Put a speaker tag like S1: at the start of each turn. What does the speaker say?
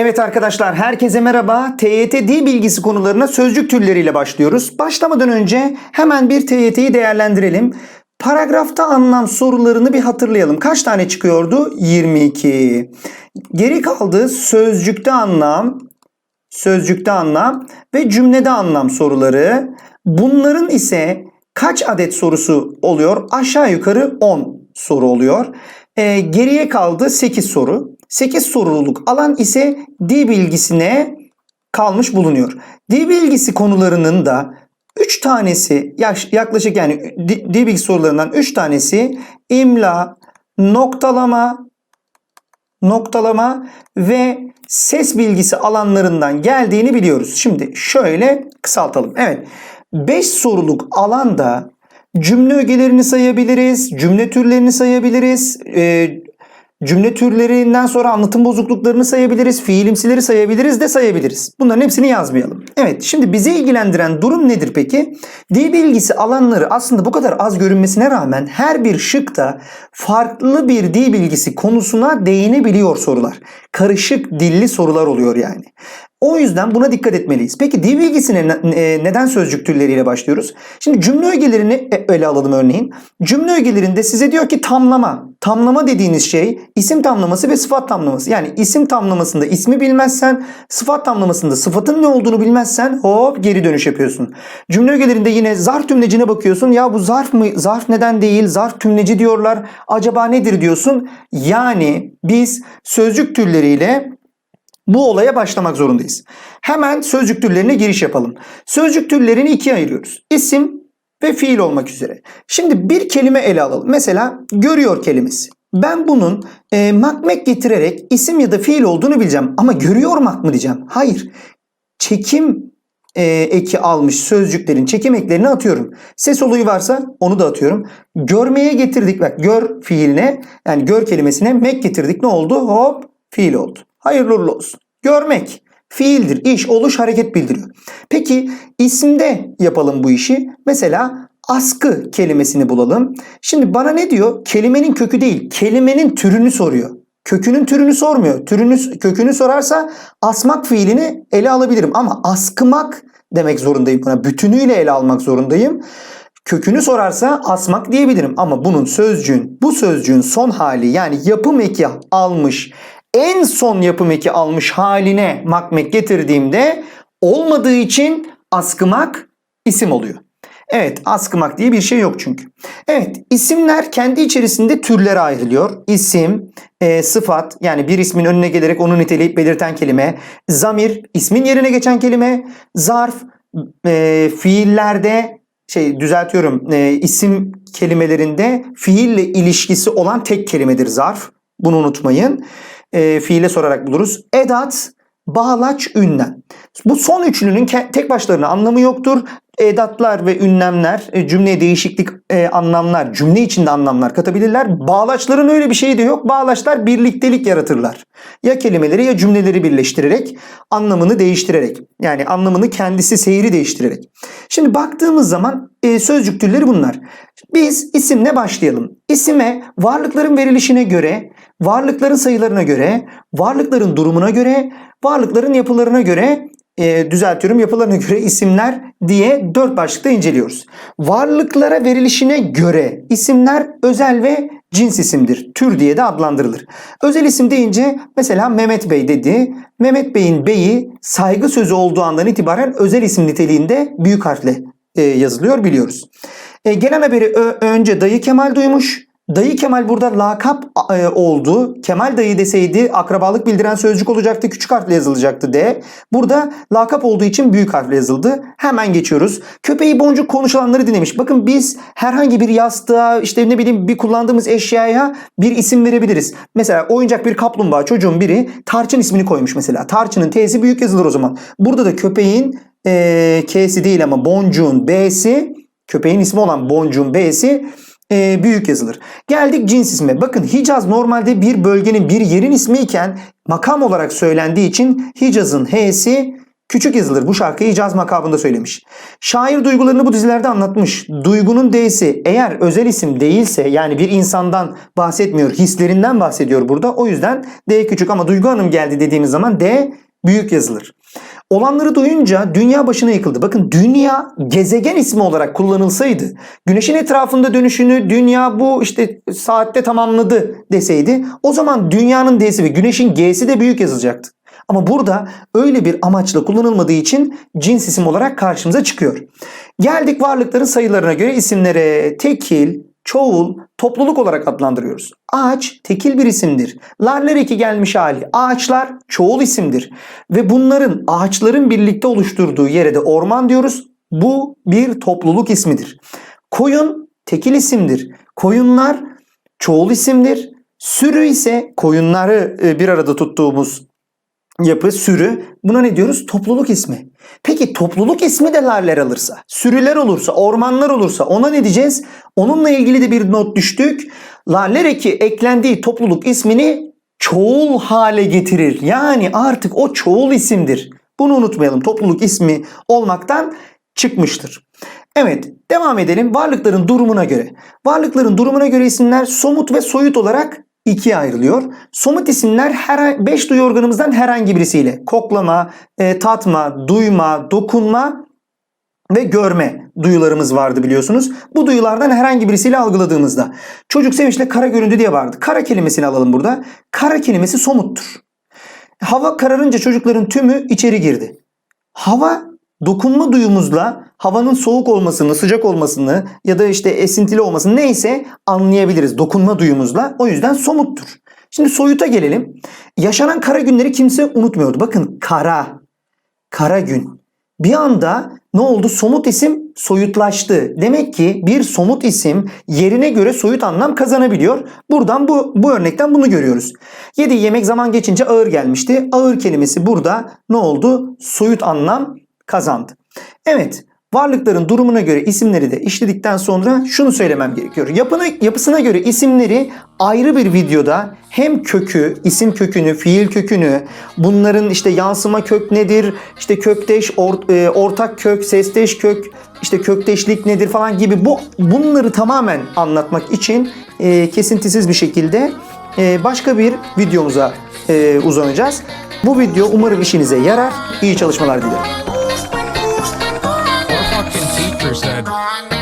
S1: Evet arkadaşlar herkese merhaba. TYT dil bilgisi konularına sözcük türleriyle başlıyoruz. Başlamadan önce hemen bir TYT'yi değerlendirelim. Paragrafta anlam sorularını bir hatırlayalım. Kaç tane çıkıyordu? 22. Geri kaldı sözcükte anlam, sözcükte anlam ve cümlede anlam soruları. Bunların ise kaç adet sorusu oluyor? Aşağı yukarı 10 soru oluyor. Ee, geriye kaldı 8 soru. 8 soruluk alan ise dil bilgisine kalmış bulunuyor. Dil bilgisi konularının da 3 tanesi yaklaşık yani di- dil bilgisi sorularından 3 tanesi imla, noktalama, noktalama ve ses bilgisi alanlarından geldiğini biliyoruz. Şimdi şöyle kısaltalım. Evet. 5 soruluk alanda cümle ögelerini sayabiliriz, cümle türlerini sayabiliriz, cümle türlerinden sonra anlatım bozukluklarını sayabiliriz, fiilimsileri sayabiliriz de sayabiliriz. Bunların hepsini yazmayalım. Evet, şimdi bizi ilgilendiren durum nedir peki? Dil bilgisi alanları aslında bu kadar az görünmesine rağmen her bir şıkta farklı bir dil bilgisi konusuna değinebiliyor sorular. Karışık dilli sorular oluyor yani. O yüzden buna dikkat etmeliyiz. Peki dil bilgisine ne- e, neden sözcük türleriyle başlıyoruz? Şimdi cümle ögelerini ele alalım örneğin. Cümle ögelerinde size diyor ki tamlama. Tamlama dediğiniz şey isim tamlaması ve sıfat tamlaması. Yani isim tamlamasında ismi bilmezsen, sıfat tamlamasında sıfatın ne olduğunu bilmezsen hop geri dönüş yapıyorsun. Cümle ögelerinde yine zarf tümlecine bakıyorsun. Ya bu zarf mı? Zarf neden değil? Zarf tümleci diyorlar. Acaba nedir diyorsun? Yani biz sözcük türleriyle bu olaya başlamak zorundayız. Hemen sözcük türlerine giriş yapalım. Sözcük türlerini ikiye ayırıyoruz. İsim ve fiil olmak üzere. Şimdi bir kelime ele alalım. Mesela görüyor kelimesi. Ben bunun e, makmek getirerek isim ya da fiil olduğunu bileceğim. Ama görüyor mak mı diyeceğim? Hayır. Çekim e, eki almış sözcüklerin çekim eklerini atıyorum. Ses olayı varsa onu da atıyorum. Görmeye getirdik. Bak gör fiiline yani gör kelimesine mek getirdik. Ne oldu? Hop fiil oldu. Hayırlı olsun. Görmek fiildir. iş, oluş, hareket bildiriyor. Peki isimde yapalım bu işi. Mesela askı kelimesini bulalım. Şimdi bana ne diyor? Kelimenin kökü değil, kelimenin türünü soruyor. Kökünün türünü sormuyor. Türünü, kökünü sorarsa asmak fiilini ele alabilirim. Ama askımak demek zorundayım buna. Bütünüyle ele almak zorundayım. Kökünü sorarsa asmak diyebilirim. Ama bunun sözcüğün, bu sözcüğün son hali yani yapım eki almış en son yapım eki almış haline makmek getirdiğimde olmadığı için askımak isim oluyor. Evet askımak diye bir şey yok çünkü. Evet isimler kendi içerisinde türlere ayrılıyor. İsim, e, sıfat yani bir ismin önüne gelerek onu niteleyip belirten kelime. Zamir ismin yerine geçen kelime. Zarf e, fiillerde şey düzeltiyorum e, isim kelimelerinde fiille ilişkisi olan tek kelimedir zarf. Bunu unutmayın e, fiile sorarak buluruz. Edat, bağlaç, ünlem. Bu son üçlünün tek başlarına anlamı yoktur. Edatlar ve ünlemler e, cümleye değişiklik e, anlamlar, cümle içinde anlamlar katabilirler. Bağlaçların öyle bir şeyi de yok. Bağlaçlar birliktelik yaratırlar. Ya kelimeleri ya cümleleri birleştirerek, anlamını değiştirerek. Yani anlamını kendisi seyri değiştirerek. Şimdi baktığımız zaman e, sözcük türleri bunlar. Biz isimle başlayalım. İsime varlıkların verilişine göre, varlıkların sayılarına göre, varlıkların durumuna göre, varlıkların yapılarına göre e, düzeltiyorum yapılarına göre isimler diye dört başlıkta inceliyoruz. Varlıklara verilişine göre isimler özel ve cins isimdir. Tür diye de adlandırılır. Özel isim deyince mesela Mehmet Bey dedi. Mehmet Bey'in beyi saygı sözü olduğu andan itibaren özel isim niteliğinde büyük harfle e, yazılıyor biliyoruz. E, gelen haberi önce dayı Kemal duymuş. Dayı Kemal burada lakap e, oldu. Kemal dayı deseydi akrabalık bildiren sözcük olacaktı. Küçük harfle yazılacaktı D. Burada lakap olduğu için büyük harfle yazıldı. Hemen geçiyoruz. Köpeği boncuk konuşulanları dinlemiş. Bakın biz herhangi bir yastığa işte ne bileyim bir kullandığımız eşyaya bir isim verebiliriz. Mesela oyuncak bir kaplumbağa çocuğun biri Tarçın ismini koymuş mesela. Tarçının T'si büyük yazılır o zaman. Burada da köpeğin e, K'si değil ama boncuğun B'si köpeğin ismi olan boncuğun B'si e, büyük yazılır. Geldik cins isme. Bakın Hicaz normalde bir bölgenin bir yerin ismi iken makam olarak söylendiği için Hicaz'ın H'si Küçük yazılır. Bu şarkıyı caz makabında söylemiş. Şair duygularını bu dizilerde anlatmış. Duygunun D'si eğer özel isim değilse yani bir insandan bahsetmiyor, hislerinden bahsediyor burada. O yüzden D küçük ama Duygu Hanım geldi dediğimiz zaman D büyük yazılır. Olanları duyunca dünya başına yıkıldı. Bakın dünya gezegen ismi olarak kullanılsaydı, güneşin etrafında dönüşünü dünya bu işte saatte tamamladı deseydi o zaman dünyanın D'si ve güneşin G'si de büyük yazılacaktı. Ama burada öyle bir amaçla kullanılmadığı için cins isim olarak karşımıza çıkıyor. Geldik varlıkların sayılarına göre isimlere tekil, çoğul, topluluk olarak adlandırıyoruz. Ağaç tekil bir isimdir. Larler eki gelmiş hali. Ağaçlar çoğul isimdir. Ve bunların ağaçların birlikte oluşturduğu yere de orman diyoruz. Bu bir topluluk ismidir. Koyun tekil isimdir. Koyunlar çoğul isimdir. Sürü ise koyunları e, bir arada tuttuğumuz yapı, sürü. Buna ne diyoruz? Topluluk ismi. Peki topluluk ismi de larler alırsa, sürüler olursa, ormanlar olursa ona ne diyeceğiz? Onunla ilgili de bir not düştük. Larler eki eklendiği topluluk ismini çoğul hale getirir. Yani artık o çoğul isimdir. Bunu unutmayalım. Topluluk ismi olmaktan çıkmıştır. Evet, devam edelim. Varlıkların durumuna göre. Varlıkların durumuna göre isimler somut ve soyut olarak ikiye ayrılıyor. Somut isimler her beş duyu organımızdan herhangi birisiyle koklama, e, tatma, duyma, dokunma ve görme duyularımız vardı biliyorsunuz. Bu duyulardan herhangi birisiyle algıladığımızda çocuk sevinçle kara göründü diye vardı. Kara kelimesini alalım burada. Kara kelimesi somuttur. Hava kararınca çocukların tümü içeri girdi. Hava dokunma duyumuzla havanın soğuk olmasını, sıcak olmasını ya da işte esintili olmasını neyse anlayabiliriz dokunma duyumuzla. O yüzden somuttur. Şimdi soyuta gelelim. Yaşanan kara günleri kimse unutmuyordu. Bakın kara, kara gün. Bir anda ne oldu? Somut isim soyutlaştı. Demek ki bir somut isim yerine göre soyut anlam kazanabiliyor. Buradan bu, bu örnekten bunu görüyoruz. Yedi yemek zaman geçince ağır gelmişti. Ağır kelimesi burada ne oldu? Soyut anlam kazandı. Evet, varlıkların durumuna göre isimleri de işledikten sonra şunu söylemem gerekiyor. Yapına, yapısına göre isimleri ayrı bir videoda hem kökü, isim kökünü, fiil kökünü, bunların işte yansıma kök nedir, işte kökteş, or- e, ortak kök, sesteş kök, işte kökteşlik nedir falan gibi bu bunları tamamen anlatmak için e, kesintisiz bir şekilde e, başka bir videomuza e, uzanacağız. Bu video umarım işinize yarar. İyi çalışmalar dilerim.
S2: morning.